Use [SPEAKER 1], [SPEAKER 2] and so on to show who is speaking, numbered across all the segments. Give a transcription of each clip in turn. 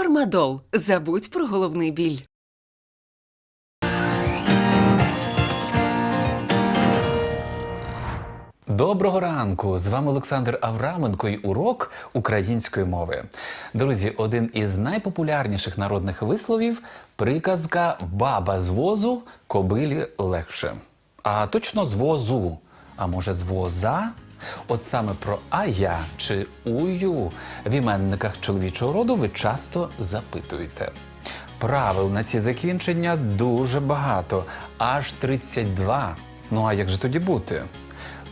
[SPEAKER 1] Фармадол. Забудь про головний біль.
[SPEAKER 2] Доброго ранку! З вами Олександр Авраменко і урок української мови. Друзі, один із найпопулярніших народних висловів приказка баба з возу кобилі легше. А точно з возу, а може з воза? От саме про ая чи ую в іменниках чоловічого роду ви часто запитуєте. Правил на ці закінчення дуже багато, аж 32. Ну а як же тоді бути?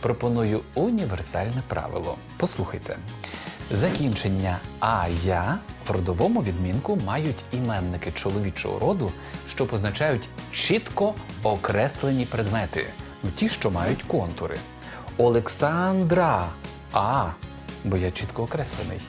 [SPEAKER 2] Пропоную універсальне правило. Послухайте. Закінчення ая в родовому відмінку мають іменники чоловічого роду, що позначають чітко окреслені предмети, ну ті, що мають контури. Олександра А, бо я чітко окреслений.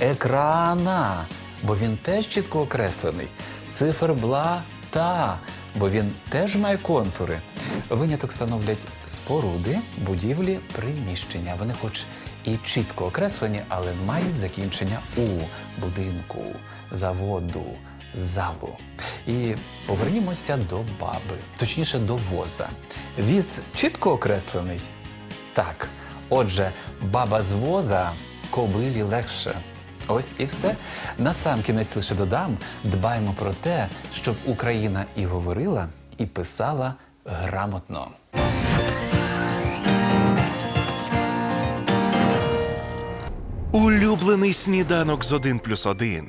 [SPEAKER 2] Екрана, бо він теж чітко окреслений. Цифербла та, бо він теж має контури. Виняток становлять споруди, будівлі, приміщення. Вони, хоч і чітко окреслені, але мають закінчення у будинку, заводу, залу. І повернімося до баби, точніше до воза. Віз чітко окреслений. Так, отже, баба з воза кобилі легше. Ось і все. Насамкінець лише додам: дбаймо про те, щоб Україна і говорила, і писала грамотно.
[SPEAKER 3] Улюблений сніданок з 1 плюс 1.